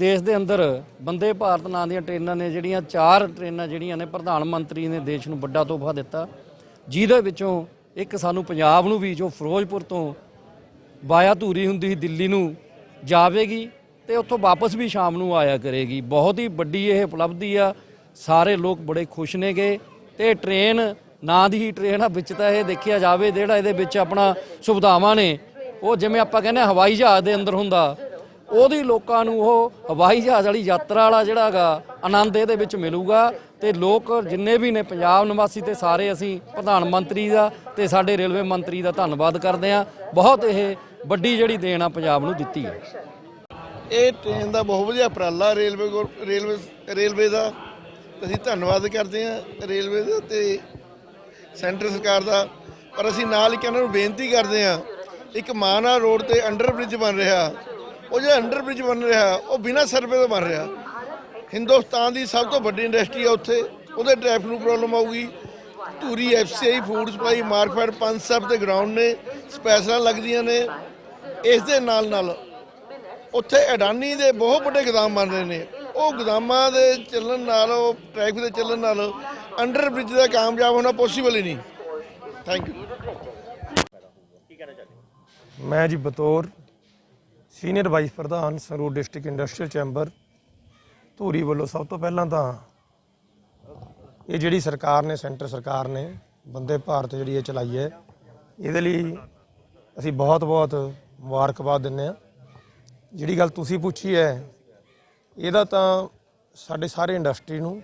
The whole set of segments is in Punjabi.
ਦੇਸ਼ ਦੇ ਅੰਦਰ ਬੰਦੇ ਭਾਰਤ ਨਾਂ ਦੀਆਂ ਟ੍ਰੇਨਾਂ ਨੇ ਜਿਹੜੀਆਂ ਚਾਰ ਟ੍ਰੇਨਾਂ ਜਿਹੜੀਆਂ ਨੇ ਪ੍ਰਧਾਨ ਮੰਤਰੀ ਨੇ ਦੇਸ਼ ਨੂੰ ਵੱਡਾ ਤੋਹਫਾ ਦਿੱਤਾ, ਜਿਹਦੇ ਵਿੱਚੋਂ ਇੱਕ ਸਾਨੂੰ ਪੰਜਾਬ ਨੂੰ ਵੀ, ਜੋ ਫਿਰੋਜ਼ਪੁਰ ਤੋਂ ਵਾਇਆ ਧੂਰੀ ਹੁੰਦੀ ਸੀ ਦਿੱਲੀ ਨੂੰ, ਜਾਵੇਗੀ ਤੇ ਉੱਥੋਂ ਵਾਪਸ ਵੀ ਸ਼ਾਮ ਨੂੰ ਆਇਆ ਕਰੇਗੀ। ਬਹੁਤ ਹੀ ਵੱਡੀ ਇਹ ਉਪਲਬਧੀ ਆ। ਸਾਰੇ ਲੋਕ ਬੜੇ ਖੁਸ਼ ਨੇਗੇ ਤੇ ਟ੍ਰੇਨ ਨਾਂ ਦੀ ਹੀ ਟ੍ਰੇਨ ਆ, ਵਿੱਚ ਤਾਂ ਇਹ ਦੇਖਿਆ ਜਾਵੇ ਜਿਹੜਾ ਇਹਦੇ ਵਿੱਚ ਆਪਣਾ ਸੁਵਿਧਾਵਾਂ ਨੇ, ਉਹ ਜਿਵੇਂ ਆਪਾਂ ਕਹਿੰਦੇ ਹਾਂ ਹਵਾਈ ਜਹਾਜ਼ ਦੇ ਅੰਦਰ ਹੁੰਦਾ ਉਹਦੀ ਲੋਕਾਂ ਨੂੰ ਉਹ ਹਵਾਈ ਜਹਾਜ਼ ਵਾਲੀ ਯਾਤਰਾ ਵਾਲਾ ਜਿਹੜਾ ਹੈਗਾ, ਆਨੰਦ ਇਹਦੇ ਵਿੱਚ ਮਿਲੂਗਾ ਤੇ ਲੋਕ ਜਿੰਨੇ ਵੀ ਨੇ, ਪੰਜਾਬ ਨਿਵਾਸੀ ਤੇ ਸਾਰੇ ਅਸੀਂ ਪ੍ਰਧਾਨ ਮੰਤਰੀ ਦਾ ਤੇ ਸਾਡੇ ਰੇਲਵੇ ਮੰਤਰੀ ਦਾ ਧੰਨਵਾਦ ਕਰਦੇ ਹਾਂ। ਬਹੁਤ ਇਹ ਵੱਡੀ ਜਿਹੜੀ ਦੇਣ ਆ ਪੰਜਾਬ ਨੂੰ ਦਿੱਤੀ ਹੈ। ਇਹ ਟ੍ਰੇਨ ਦਾ ਬਹੁਤ ਵਧੀਆ ਉਪਰਾਲਾ ਰੇਲਵੇ ਗੌਰ- ਰੇਲਵੇ ਰੇਲਵੇ ਦਾ। ਅਸੀਂ ਧੰਨਵਾਦ ਕਰਦੇ ਹਾਂ ਰੇਲਵੇ ਦਾ ਤੇ ਸੈਂਟਰ ਸਰਕਾਰ ਦਾ। ਪਰ ਅਸੀਂ ਨਾਲ ਹੀ ਉਹਨਾਂ ਨੂੰ ਬੇਨਤੀ ਕਰਦੇ ਹਾਂ, ਇੱਕ ਮਾਨਾ ਰੋਡ ਤੇ ਅੰਡਰ ਬ੍ਰਿਜ ਬਣ ਰਿਹਾ। ਉਹ ਜਿਹੜਾ ਅੰਡਰ ਬ੍ਰਿਜ ਬਣ ਰਿਹਾ, ਉਹ ਬਿਨਾਂ ਸਰਵੇ ਤੋਂ ਬਣ ਰਿਹਾ। ਹਿੰਦੁਸਤਾਨ ਦੀ ਸਭ ਤੋਂ ਵੱਡੀ ਇੰਡਸਟਰੀ ਆ ਉੱਥੇ, ਉਹਦੇ ਟ੍ਰੈਫਿਕ ਨੂੰ ਪ੍ਰੋਬਲਮ ਆਊਗੀ। Dhuri FCI food supply Markfed ਪੰਜ ਸਬ ਤੇ ਗਰਾਊਂਡ ਨੇ, ਸਪੈਸ਼ਲਾਂ ਲੱਗਦੀਆਂ ਨੇ। ਇਸ ਦੇ ਨਾਲ ਨਾਲ ਉੱਥੇ ਅਡਾਨੀ ਦੇ ਬਹੁਤ ਵੱਡੇ ਗੋਦਾਮ ਬਣ ਰਹੇ ਨੇ। ਉਹ ਗੋਦਾਮਾਂ ਦੇ ਚੱਲਣ ਨਾਲ, ਉਹ ਟ੍ਰੈਫਿਕ ਦੇ ਚੱਲਣ ਨਾਲ ਅੰਡਰ ਬ੍ਰਿਜ ਦਾ ਕਾਮਯਾਬ ਹੋਣਾ ਪੋਸੀਬਲ ਹੀ ਨਹੀਂ। ਥੈਂਕ ਯੂ ਮੈਂ ਜੀ ਬਤੌਰ ਸੀਨੀਅਰ ਵਾਈਸ ਪ੍ਰਧਾਨ Sangrur district industrial chamber Dhuri ਵੱਲੋਂ ਸਭ ਤੋਂ ਪਹਿਲਾਂ ਤਾਂ ਇਹ ਜਿਹੜੀ ਸਰਕਾਰ ਨੇ, ਸੈਂਟਰ ਸਰਕਾਰ ਨੇ, ਬੰਦੇ ਭਾਰਤ ਜਿਹੜੀ ਇਹ ਚਲਾਈ ਹੈ, ਇਹਦੇ ਲਈ ਅਸੀਂ ਬਹੁਤ-ਬਹੁਤ ਮੁਬਾਰਕਬਾਦ ਦਿੰਦੇ ਹਾਂ। ਜਿਹੜੀ ਗੱਲ ਤੁਸੀਂ ਪੁੱਛੀ ਹੈ, ਇਹਦਾ ਤਾਂ ਸਾਡੇ ਸਾਰੇ ਇੰਡਸਟਰੀ ਨੂੰ,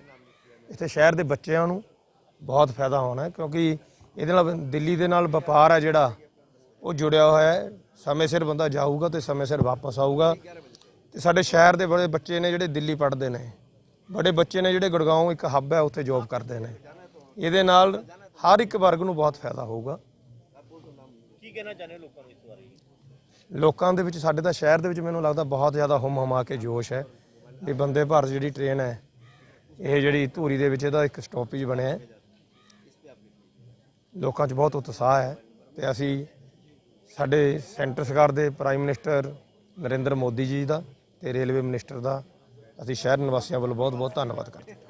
ਇੱਥੇ ਸ਼ਹਿਰ ਦੇ ਬੱਚਿਆਂ ਨੂੰ ਬਹੁਤ ਫਾਇਦਾ ਹੋਣਾ ਕਿਉਂਕਿ ਇਹਦੇ ਨਾਲ, ਦਿੱਲੀ ਦੇ ਨਾਲ ਵਪਾਰ ਹੈ ਜਿਹੜਾ ਉਹ ਜੁੜਿਆ ਹੋਇਆ ਹੈ। ਸਮੇਂ ਸਿਰ ਬੰਦਾ ਜਾਊਗਾ ਤੇ ਸਮੇਂ ਸਿਰ ਵਾਪਸ ਆਊਗਾ। ਤੇ ਸਾਡੇ ਸ਼ਹਿਰ ਦੇ ਬੜੇ ਬੱਚੇ ਨੇ ਜਿਹੜੇ ਦਿੱਲੀ ਪੜ੍ਹਦੇ ਨੇ। ਬੜੇ ਬੱਚੇ ਨੇ ਜਿਹੜੇ ਗੁੜਗਾਉਂ ਇੱਕ ਹੱਬ ਹੈ ਉੱਥੇ ਜੌਬ ਕਰਦੇ ਨੇ। ਇਹਦੇ ਨਾਲ ਹਰ ਇੱਕ ਵਰਗ ਨੂੰ ਬਹੁਤ ਫਾਇਦਾ ਹੋਊਗਾ। ਕੀ ਕਹਿਣਾ ਚਾਹੁੰਦੇ ਲੋਕਾਂ ਨੂੰ ਇਸ ਬਾਰੇ? ਲੋਕਾਂ ਦੇ ਵਿੱਚ ਸਾਡੇ ਤਾਂ ਸ਼ਹਿਰ ਦੇ ਵਿੱਚ ਮੈਨੂੰ ਲੱਗਦਾ ਬਹੁਤ ਜ਼ਿਆਦਾ ਹੁਮ ਹਮਾ ਕੇ ਜੋਸ਼ ਹੈ ਵੀ ਬੰਦੇ ਭਾਰਤ ਜਿਹੜੀ ਟ੍ਰੇਨ ਹੈ ਇਹ ਜਿਹੜੀ ਧੂਰੀ ਦੇ ਵਿੱਚ ਇਹਦਾ ਇੱਕ ਸਟਾਪੇਜ ਬਣਿਆ ਹੈ। ਲੋਕਾਂ 'ਚ ਬਹੁਤ ਉਤਸ਼ਾਹ ਹੈ ਤੇ ਅਸੀਂ ਸਾਡੇ ਸੈਂਟਰ ਸਰਕਾਰ ਦੇ ਪ੍ਰਾਈਮ ਮਿਨਿਸਟਰ ਨਰਿੰਦਰ ਮੋਦੀ ਜੀ ਦਾ ਤੇ ਰੇਲਵੇ ਮਿਨਿਸਟਰ ਦਾ ਅਸੀਂ ਸ਼ਹਿਰ ਨਿਵਾਸੀਆਂ ਵੱਲੋਂ ਬਹੁਤ ਬਹੁਤ ਧੰਨਵਾਦ ਕਰਦੇ ਹਾਂ।